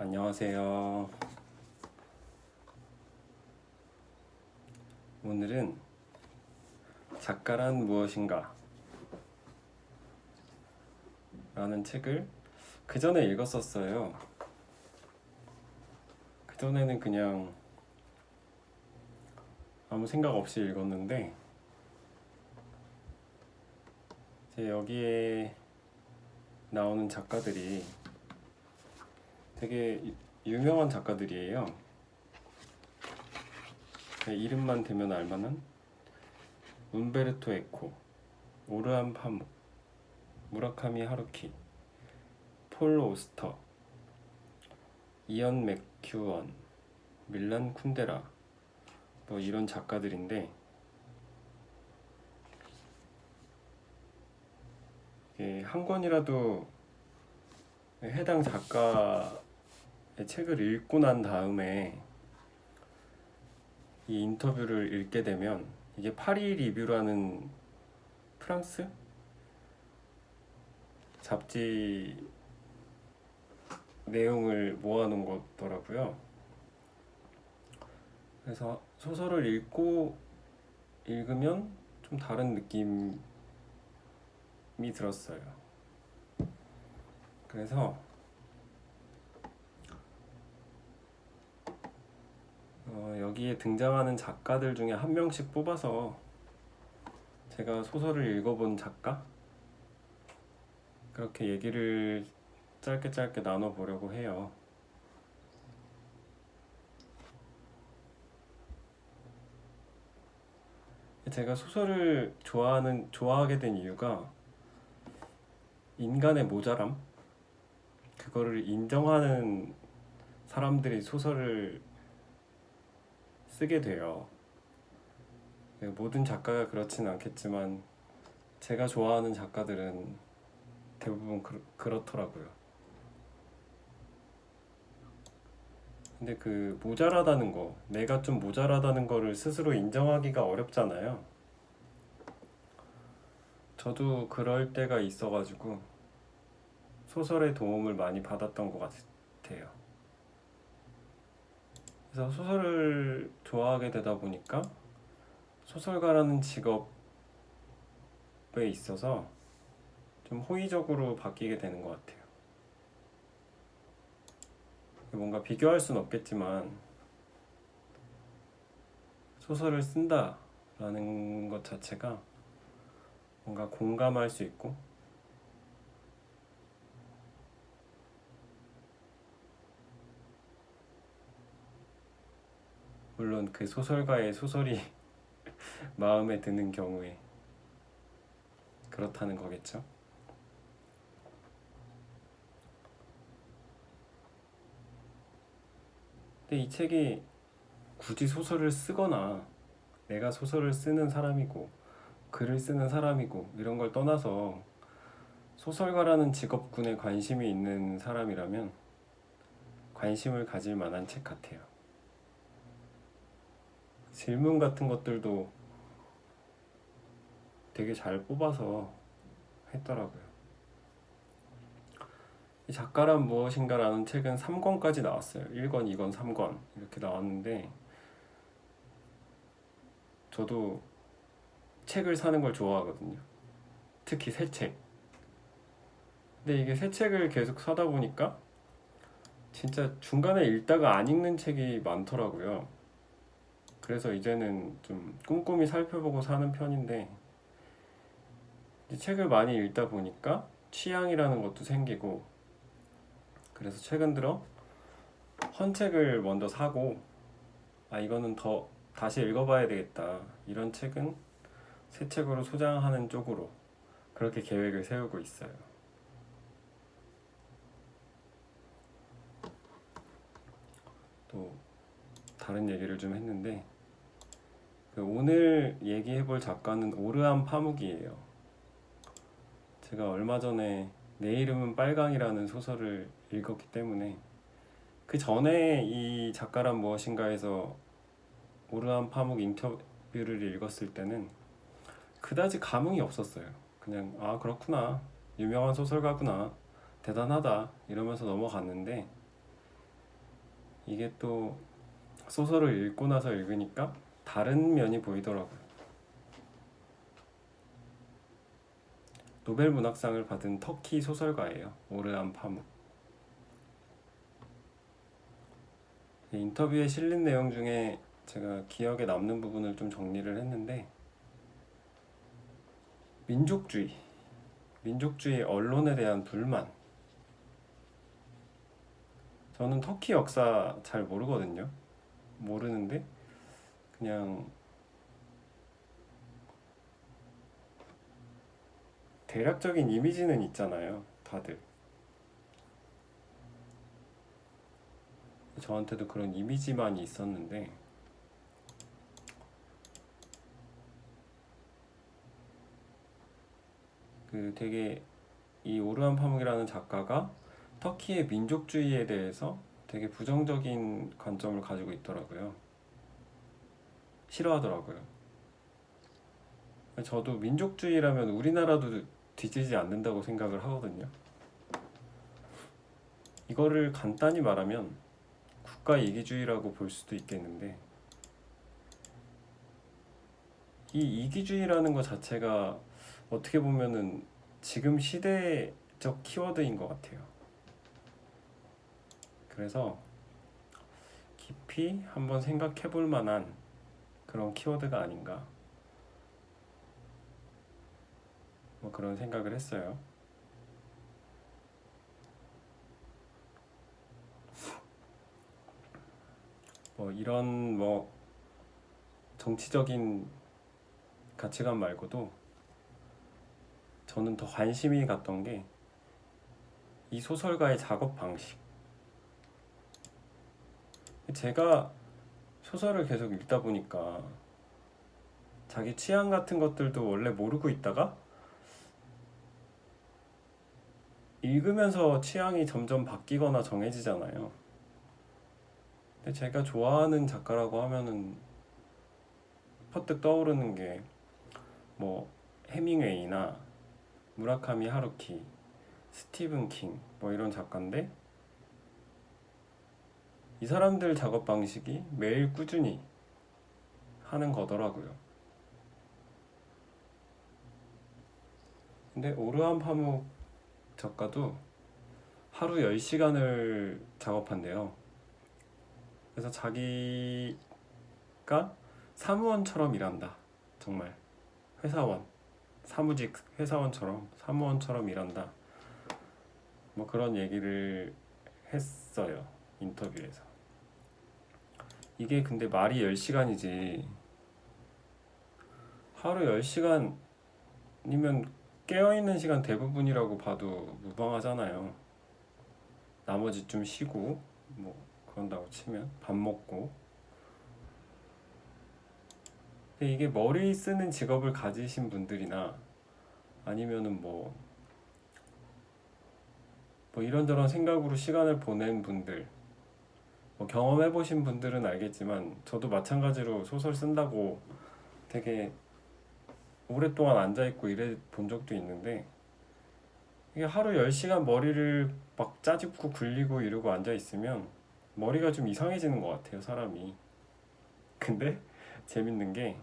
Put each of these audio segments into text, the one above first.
안녕하세요. 오늘은 작가란 무엇인가 라는 책을 그 전에 읽었었어요. 그 전에는 그냥 아무 생각 없이 읽었는데 이제 여기에 나오는 작가들이 되게 유- 유명한 작가들이에요. 네, 이름만 대면 알만한 운베르토 에코, 오르안 파무, 무라카미 하루키, 폴 오스터, 이언 맥큐언, 밀란 쿤데라 뭐 이런 작가들인데 한 권이라도 해당 작가의 책을 읽고 난 다음에 이 인터뷰를 읽게 되면 이게 파리 리뷰라는 프랑스 잡지 내용을 모아놓은 거더라고요. 그래서 소설을 읽고 읽으면 좀 다른 느낌이 들었어요. 그래서 어, 여기에 등장하는 작가들 중에 한 명씩 뽑아서 제가 소설을 읽어본 작가 그렇게 얘기를 짧게 짧게 나눠보려고 해요. 제가 소설을 좋아하는 좋아하게 된 이유가 인간의 모자람 그거를 인정하는 사람들이 소설을 쓰게 돼요. 네, 모든 작가가 그렇진 않겠지만 제가 좋아하는 작가들은 대부분 그, 그렇더라고요. 근데 그 모자라다는 거, 내가 좀 모자라다는 거를 스스로 인정하기가 어렵잖아요. 저도 그럴 때가 있어가지고 소설의 도움을 많이 받았던 것 같아요. 그래서 소설을 좋아하게 되다 보니까 소설가라는 직업에 있어서 좀 호의적으로 바뀌게 되는 것 같아요. 뭔가 비교할 순 없겠지만 소설을 쓴다라는 것 자체가 뭔가 공감할 수 있고 물론 그 소설가의 소설이 마음에 드는 경우에 그렇다는 거겠죠. 근데 이 책이 굳이 소설을 쓰거나 내가 소설을 쓰는 사람이고 글을 쓰는 사람이고 이런 걸 떠나서 소설가라는 직업군에 관심이 있는 사람이라면 관심을 가질 만한 책 같아요. 질문 같은 것들도 되게 잘 뽑아서 했더라고요. 이 작가란 무엇인가라는 책은 3권까지 나왔어요. 1권, 2권, 3권 이렇게 나왔는데 저도 책을 사는 걸 좋아하거든요. 특히 새 책. 근데 이게 새 책을 계속 사다 보니까 진짜 중간에 읽다가 안 읽는 책이 많더라고요. 그래서 이제는 좀 꼼꼼히 살펴보고 사는 편인데 책을 많이 읽다 보니까 취향이라는 것도 생기고 그래서 최근 들어 헌책을 먼저 사고 아 이거는 더 다시 읽어봐야 되겠다 이런 책은 새 책으로 소장하는 쪽으로 그렇게 계획을 세우고 있어요. 또 다른 얘기를 좀 했는데 그 오늘 얘기해볼 작가는 오르안 파묵이에요. 제가 얼마 전에 내 이름은 빨강이라는 소설을 읽었기 때문에 그 전에 이 작가란 무엇인가에서 오르안 파묵 인터뷰를 읽었을 때는 그다지 감흥이 없었어요. 그냥 아 그렇구나 유명한 소설가구나 대단하다 이러면서 넘어갔는데 이게 또 소설을 읽고 나서 읽으니까 다른 면이 보이더라고요. 노벨 문학상을 받은 터키 소설가예요. 오르안 파묵. 이 인터뷰에 실린 내용 중에 제가 기억에 남는 부분을 좀 정리를 했는데 민족주의, 민족주의 언론에 대한 불만. 저는 터키 역사 잘 모르거든요. 모르는데 그냥 대략적인 이미지는 있잖아요. 다들. 저한테도 그런 이미지만이 있었는데 그 되게 이 오르한 파묵이라는 작가가 터키의 민족주의에 대해서 되게 부정적인 관점을 가지고 있더라고요. 싫어하더라고요. 저도 민족주의라면 우리나라도 뒤지지 않는다고 생각을 하거든요. 이거를 간단히 말하면 국가 이기주의라고 볼 수도 있겠는데 이 이기주의라는 것 자체가 어떻게 보면은 지금 시대적 키워드인 것 같아요. 그래서 깊이 한번 생각해 볼 만한 그런 키워드가 아닌가. 뭐 그런 생각을 했어요. 뭐 이런 뭐 정치적인 가치관 말고도 저는 더 관심이 갔던 게 이 소설가의 작업 방식. 제가 소설을 계속 읽다 보니까 자기 취향 같은 것들도 원래 모르고 있다가 읽으면서 취향이 점점 바뀌거나 정해지잖아요. 근데 제가 좋아하는 작가라고 하면은 퍼뜩 떠오르는 게 뭐 해밍웨이나 무라카미 하루키, 스티븐 킹 뭐 이런 작가인데 이 사람들 작업 방식이 매일 꾸준히 하는 거더라고요. 근데 오르한 파묵 작가도 하루 10시간을 작업한대요. 그래서 자기가 사무원처럼 일한다. 정말. 회사원. 사무직 회사원처럼, 사무원처럼 일한다. 뭐 그런 얘기를 했어요. 인터뷰에서. 이게 근데 말이 10시간이지. 하루 10시간이면 깨어있는 시간 대부분이라고 봐도 무방하잖아요. 나머지 좀 쉬고, 뭐, 그런다고 치면, 밥 먹고. 근데 이게 머리 쓰는 직업을 가지신 분들이나 아니면은 뭐, 뭐 이런저런 생각으로 시간을 보낸 분들, 뭐 경험해 보신 분들은 알겠지만, 저도 마찬가지로 소설 쓴다고 되게 오랫동안 앉아 있고 이래 본 적도 있는데 이게 하루 10시간 머리를 막 짜집고 굴리고 이러고 앉아 있으면 머리가 좀 이상해지는 것 같아요 사람이. 근데 재밌는 게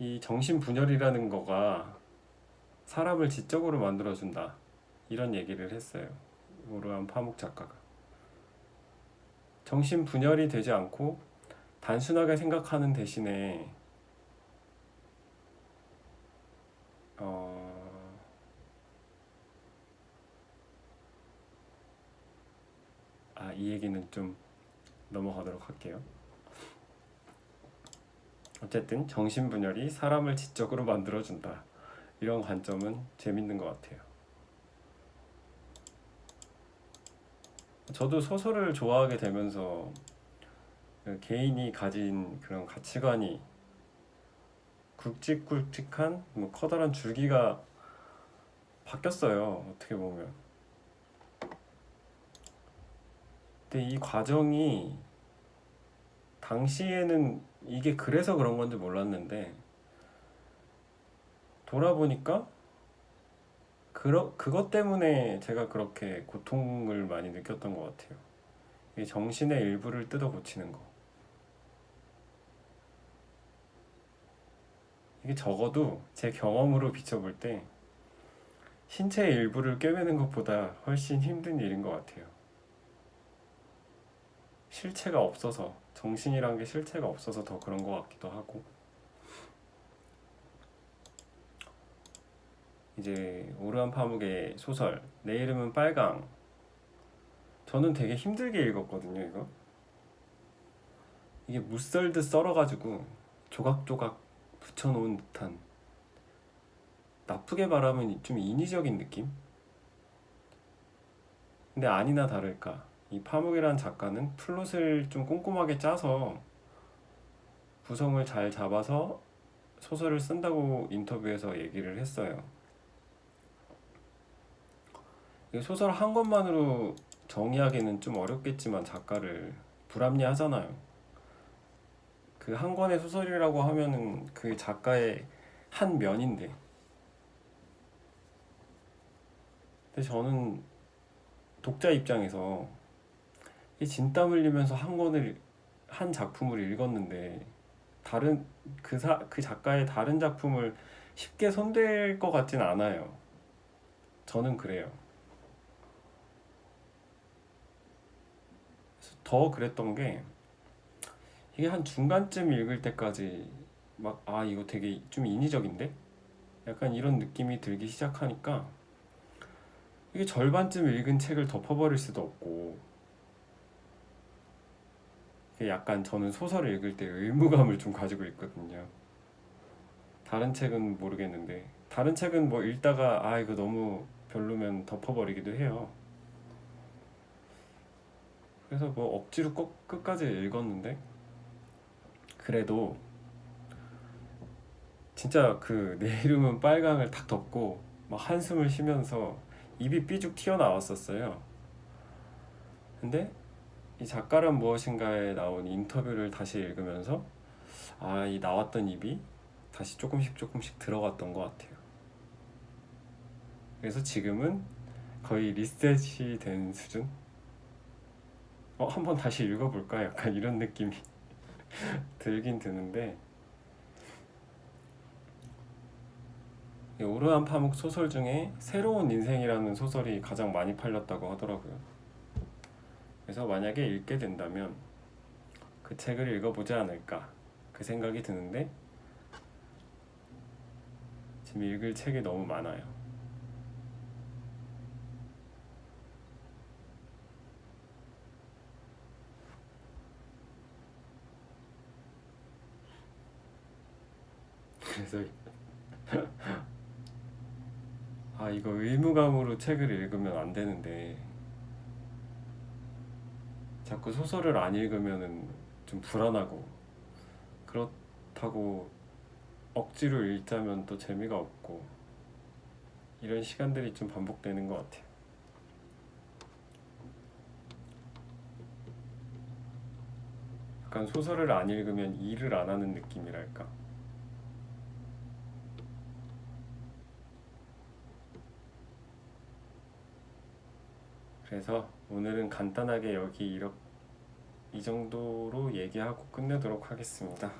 이 정신 분열이라는 거가 사람을 지적으로 만들어준다. 이런 얘기를 했어요. 오르한 파묵 작가가 정신 분열이 되지 않고 단순하게 생각하는 대신에 어... 아, 이 얘기는 좀 넘어가도록 할게요. 어쨌든 정신 분열이 사람을 지적으로 만들어준다. 이런 관점은 재밌는 것 같아요. 저도 소설을 좋아하게 되면서 그 개인이 가진 그런 가치관이 굵직굵직한 뭐 커다란 줄기가 바뀌었어요. 어떻게 보면. 근데 이 과정이 당시에는 이게 그래서 그런 건지 몰랐는데 돌아보니까 그러, 그것 때문에 제가 그렇게 고통을 많이 느꼈던 것 같아요. 이 정신의 일부를 뜯어 고치는 거. 이게 적어도 제 경험으로 비춰볼 때 신체의 일부를 꿰매는 것보다 훨씬 힘든 일인 것 같아요. 실체가 없어서 정신이란 게 실체가 없어서 더 그런 것 같기도 하고 이제 오르한 파묵의 소설 내 이름은 빨강 저는 되게 힘들게 읽었거든요 이거 이게 무썰듯 썰어가지고 조각조각 붙여놓은 듯한 나쁘게 말하면 좀 인위적인 느낌? 근데 아니나 다를까 이 파묵이라는 작가는 플롯을 좀 꼼꼼하게 짜서 구성을 잘 잡아서 소설을 쓴다고 인터뷰에서 얘기를 했어요. 이 소설 한 권만으로 정의하기는 좀 어렵겠지만 작가를 불합리하잖아요. 그 한 권의 소설이라고 하면은 그 작가의 한 면인데. 근데 저는 독자 입장에서 이 진땀 흘리면서 한 권을 한 작품을 읽었는데 다른 그, 사, 그 작가의 다른 작품을 쉽게 손댈 것 같진 않아요. 저는 그래요. 그래서 더 그랬던 게 이게 한 중간쯤 읽을 때까지 막 아 이거 되게 좀 인위적인데? 약간 이런 느낌이 들기 시작하니까 이게 절반쯤 읽은 책을 덮어버릴 수도 없고 약간 저는 소설을 읽을 때 의무감을 좀 가지고 있거든요. 다른 책은 모르겠는데 다른 책은 뭐 읽다가 아 이거 너무 별로면 덮어버리기도 해요. 그래서 뭐 억지로 꼭 끝까지 읽었는데 그래도 진짜 그 내 이름은 빨강을 탁 덮고 막 한숨을 쉬면서 입이 삐죽 튀어나왔었어요. 근데 이 작가란 무엇인가에 나온 인터뷰를 다시 읽으면서 아, 이 나왔던 입이 다시 조금씩 조금씩 들어갔던 것 같아요. 그래서 지금은 거의 리셋이 된 수준? 어, 한번 다시 읽어볼까? 약간 이런 느낌이 들긴 드는데 이 오르한 파묵 소설 중에 새로운 인생이라는 소설이 가장 많이 팔렸다고 하더라고요. 그래서 만약에 읽게 된다면 그 책을 읽어보지 않을까 그 생각이 드는데 지금 읽을 책이 너무 많아요. 그래서 아 이거 의무감으로 책을 읽으면 안 되는데 자꾸 소설을 안 읽으면은 좀 불안하고 그렇다고 억지로 읽자면 또 재미가 없고 이런 시간들이 좀 반복되는 것 같아요. 약간 소설을 안 읽으면 일을 안 하는 느낌이랄까. 그래서 오늘은 간단하게 여기 이렇게 이 정도로 얘기하고 끝내도록 하겠습니다.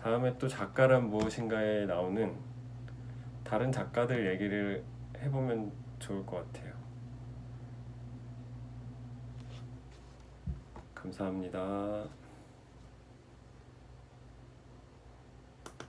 다음에 또 작가란 무엇인가에 나오는 다른 작가들 얘기를 해보면 좋을 것 같아요. 감사합니다.